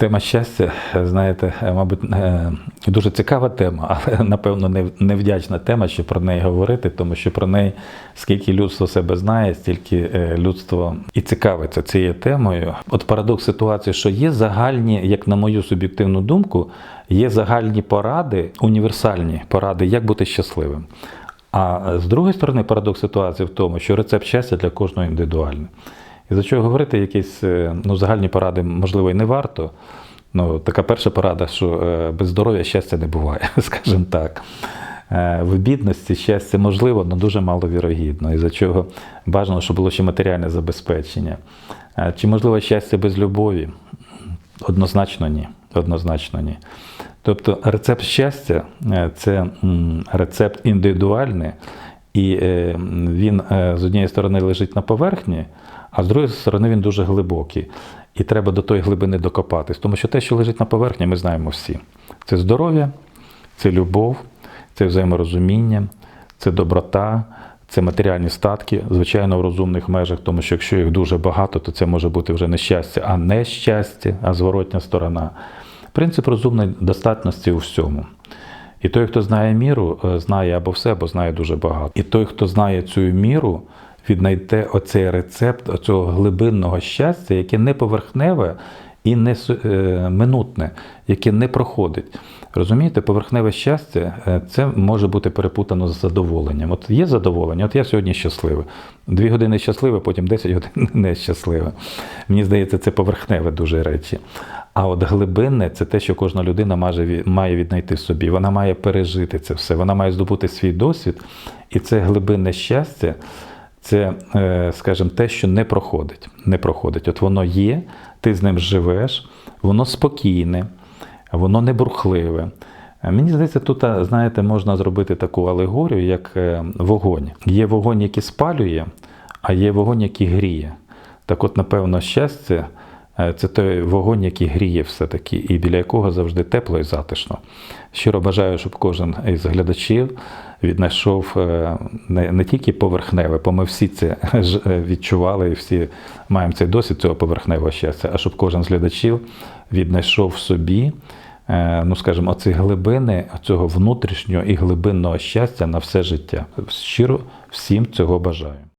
Тема щастя, знаєте, мабуть, е, дуже цікава тема, але напевно невдячна тема, що про неї говорити, тому що про неї скільки людство себе знає, стільки е, людство і цікавиться цією темою. От парадокс ситуації, що є загальні, як на мою суб'єктивну думку, є загальні поради, універсальні поради, як бути щасливим. А з другої сторони, парадокс ситуації в тому, що рецепт щастя для кожного індивідуальний. І за чого говорити якісь е, ну, загальні поради, можливо, і не варто. Ну, така перша порада, що е, без здоров'я щастя не буває, скажімо так. Е, В бідності щастя можливо, але дуже маловірогідно. І за чого бажано, щоб було ще матеріальне забезпечення. Чи можливо щастя без любові? Однозначно ні. Однозначно ні. Тобто рецепт щастя це рецепт індивідуальний, і е, він е, з однієї сторони лежить на поверхні, а з другої сторони він дуже глибокий. І треба до тої глибини докопатись. Тому що те, що лежить на поверхні, ми знаємо всі. Це здоров'я, це любов, це взаєморозуміння, це доброта, це матеріальні статки, звичайно, в розумних межах, тому що якщо їх дуже багато, то це може бути вже не щастя, а не щастя, а зворотня сторона. Принцип розумної достатності у всьому. І той, хто знає міру, е, знає або все, або знає дуже багато. І той, хто знає цю міру, віднайде оцей рецепт цього глибинного щастя, яке не поверхневе і не е, минутне, яке не проходить. Розумієте, поверхневе щастя е, це може бути перепутано з задоволенням. От є задоволення, от я сьогодні щасливий. Дві години щасливий, потім 10 годин нещасливий. Мені здається, це поверхневе дуже речі. А от глибинне це те, що кожна людина має ві- має віднайти в собі. Вона має пережити це все, вона має здобути свій досвід. І це глибинне щастя, це, е, скажімо, те, що не проходить. Не проходить. От воно є, ти з ним живеш, воно спокійне, воно не бурхливе. Мені здається, тут, знаєте, можна зробити таку алегорію, як е, вогонь. Є вогонь, який спалює, а є вогонь, який гріє. Так от, напевно, щастя це той вогонь, який гріє все-таки, і біля якого завжди тепло і затишно. Щиро бажаю, щоб кожен із глядачів віднайшов е, не, не тільки поверхневе, бо ми всі це е, відчували і всі маємо цей досвід цього поверхневого щастя, а щоб кожен з глядачів віднайшов собі, е, ну скажімо, оці глибини цього внутрішнього і глибинного щастя на все життя. Щиро всім цього бажаю.